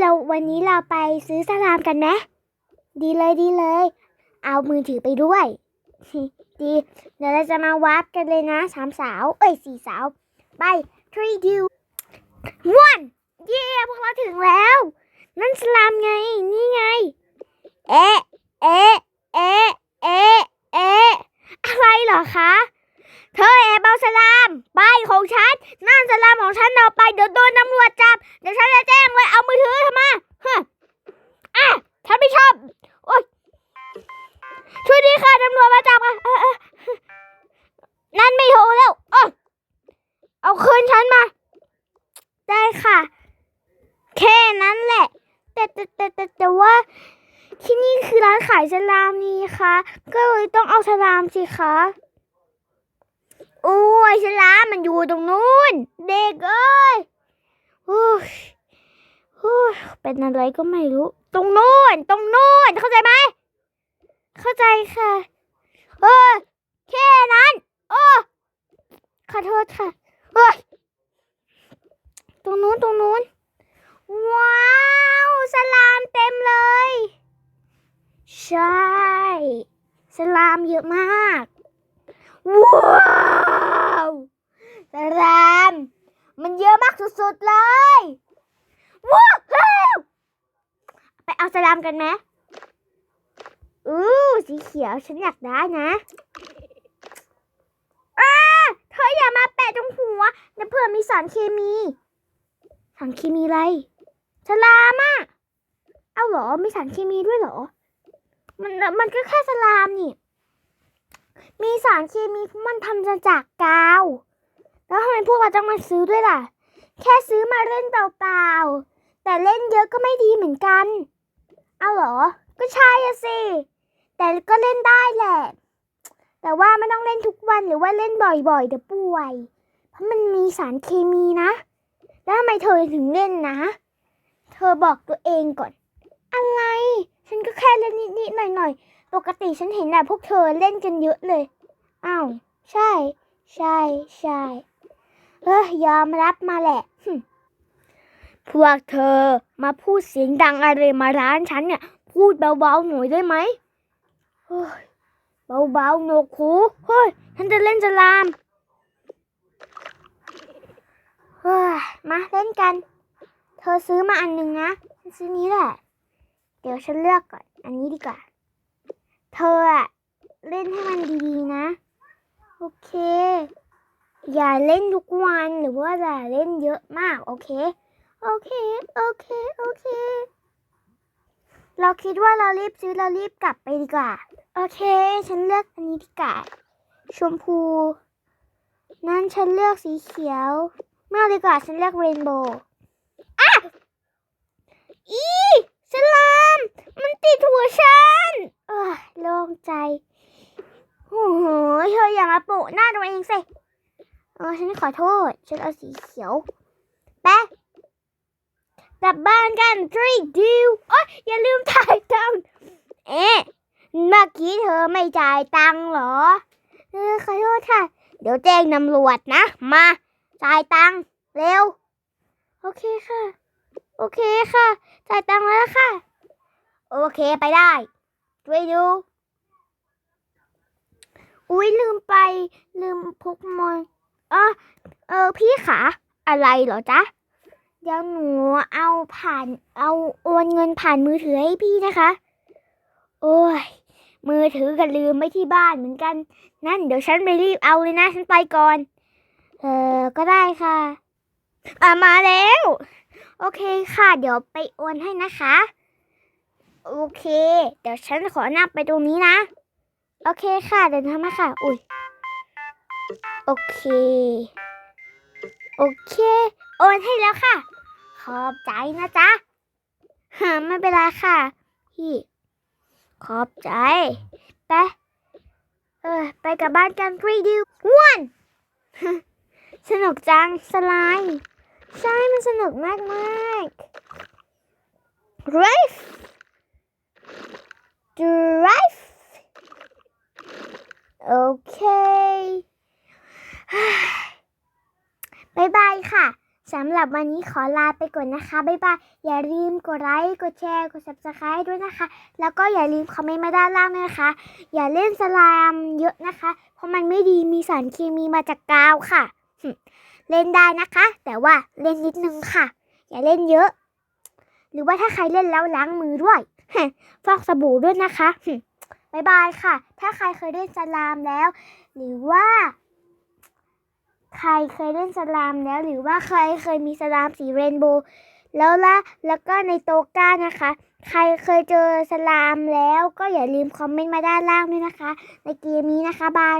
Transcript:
เราวันนี้เราไปซื้อสลามกันไหมดีเลยดีเลย เอามือถือไปด้วย ดีเดี๋ยวเราจะมาวาร์ปกันเลยนะสามสาว เอ้ยสี่สาว ไป three two one เย้พวกเราถึงแล้ว นั่นสลามไง นี่ไง เอ๊ะ เอ๊ะ เอ๊ะ เอ๊ะ เอ๊ะ อะไรเหรอคะ เอแอบาสลามไปของฉัน นั่นสลามของฉันเอาไป เดี๋ยวโดนตำรวจจับ เดี๋ยวฉันจะแจ้งเลยเอามือถือทำไมฮะอะฉันไม่ชอบ โอ๊ย ช่วยดีค่ะตำรวจมาจับอะนั่นไม่โทรแล้วเอเอาคืนฉันมา ได้ค่ะ แค่นั้นแหละ แต่แต่แต่แต่แต่ว่าที่นี่คือร้านขายสลามนี่คะ ก็เลยต้องเอาสลามสิคะ อ้ยสลามมันอยู่ตรงนู้น เด็กเอ้ยโอ้ยโอ้ยเป็นอะไรก็ไม่รู้ ตรงนู้น ตรงนู้น เข้าใจไหม เข้าใจค่ะ เออแค่นั้น โอ้ขอโทษค่ะเอ้ยตรงนู้น ตรงนู้น ว้าวสลามเต็มเลย ใช่ สลามเยอะมาก ว้าวสลามมันเยอะมากสุดๆเลยว้าวไปเอาสลามกันไหมอู้สีเขียวฉันอยากได้นะอ้าเธออย่ามาแปะตรงหัวเดี๋ยวเผื่อมีสารเคมี สารเคมีอะไรสลามอะเอาหรอมีสารเคมีด้วยเหรอ มันมันก็แค่สลามนี่ มีสารเคมีมันทำจากกาว แล้วทำไมพวกเราต้องมาซื้อด้วยล่ะ แค่ซื้อมาเล่นเปล่าๆ แต่เล่นเยอะก็ไม่ดีเหมือนกัน เอาเหรอ ก็ใช่สิ แต่ก็เล่นได้แหละ แต่ว่าไม่ต้องเล่นทุกวันหรือว่าเล่นบ่อยๆเดี๋ยวป่วย เพราะมันมีสารเคมีนะ แล้วทำไมเธอถึงเล่นนะ เธอบอกตัวเองก่อน อะไร ฉันก็แค่เล่นนิดๆหน่อยๆ ปกติฉันเห็นแต่พวกเธอเล่นกันเยอะเลย อ้าว ใช่ ใช่ใช่เฮ้ยยอมรับมาแหละ พวกเธอมาพูดเสียงดังอะไรมาร้านฉันเนี่ย พูดเบาๆหน่อยได้ไหมเฮ้ยเบาๆหนวกหูเฮ้ย ฉันจะเล่นสลามเฮ้ยมาเล่นกัน เธอซื้อมาอันหนึ่งนะ ฉันซื้อนี้แหละ เดี๋ยวฉันเลือกก่อน อันนี้ดีกว่า เธออะเล่นให้มันดีๆนะ โอเค อย่าเล่นทุกวันหรือว่าอย่าเล่นเยอะมาก โอเค โอเค โอเค โอเค เราคิดว่าเรารีบซื้อเรารีบกลับไปดีกว่า โอเค ฉันเลือกอันนี้ดีกว่าชมพู นั้นฉันเลือกสีเขียว มากดีกว่าฉันเลือกเรนโบว์อะอี ติดหัวฉันเอ้ยโล่งใจ โอ้โหเธออย่ามาโปะหน้าตัวเองสิเออฉันขอโทษ ฉันเอาสีเขียวไปกลับบ้านกัน three two โอ๊ยอย่าลืมถ่ายตังค์เอ๊ะเมื่อกี้เธอไม่จ่ายตังค์เหรอ เออขอโทษค่ะ เดี๋ยวแจ้งตำรวจนะ มาจ่ายตังค์เร็ว โอเคค่ะ โอเคค่ะ จ่ายตังค์แล้วค่ะ โอเคไปได้ช่วยดูอุ้ยลืมไป ลืมพกมอนอะเออพี่ขาอะไรเหรอจ๊ะเดี๋ยวหนูเอาผ่านเอาโอนเงินผ่านมือถือให้พี่นะคะ โอ้ยมือถือก็ลืมไว้ที่บ้านเหมือนกัน นั่นเดี๋ยวฉันไปรีบเอาเลยนะฉันไปก่อน เออก็ได้ค่ะอ่ามาแล้ว โอเคค่ะ เดี๋ยวไปโอนให้นะคะ โอเค เดี๋ยวฉันขอนับไปตรงนี้นะ โอเคค่ะ เดินทางมาค่ะ อุ้ย โอเค โอเค โอนให้แล้วค่ะ ขอบใจนะจ๊ะฮะไม่เป็นไรค่ะ พี่ ขอบใจ ไป เออ ไปกับบ้านกัน three two one สนุกจังสไลด์ใช่ มันสนุกมากมากๆ drive drive โอเคบายบายค่ะสำหรับวันนี้ขอลาไปก่อนนะคะ บ๊ายบาย อย่าลืมกดไลค์ กดแชร์ กด subscribe ด้วยนะคะ แล้วก็อย่าลืมคอมเมนต์มาด้านล่างด้วยนะคะ อย่าเล่นสลามเยอะนะคะ เพราะมันไม่ดี มีสารเคมีมาจากกาวค่ะ เล่นได้นะคะ แต่ว่าเล่นนิดนึงค่ะ อย่าเล่นเยอะ หรือว่าถ้าใครเล่นแล้วล้างมือด้วยฟอกสบู่ด้วยนะคะ บายบายค่ะ ถ้าใครเคยเล่นสลามแล้ว หรือว่า ใครเคยเล่นสลามแล้ว หรือว่าใครเคยมีสลามสีเรนโบว์แล้วละแล้วก็ในโตก้านะคะ ใครเคยเจอสลามแล้วก็อย่าลืมคอมเมนต์มาด้านล่างด้วยนะคะ ในเกมนี้นะคะบาย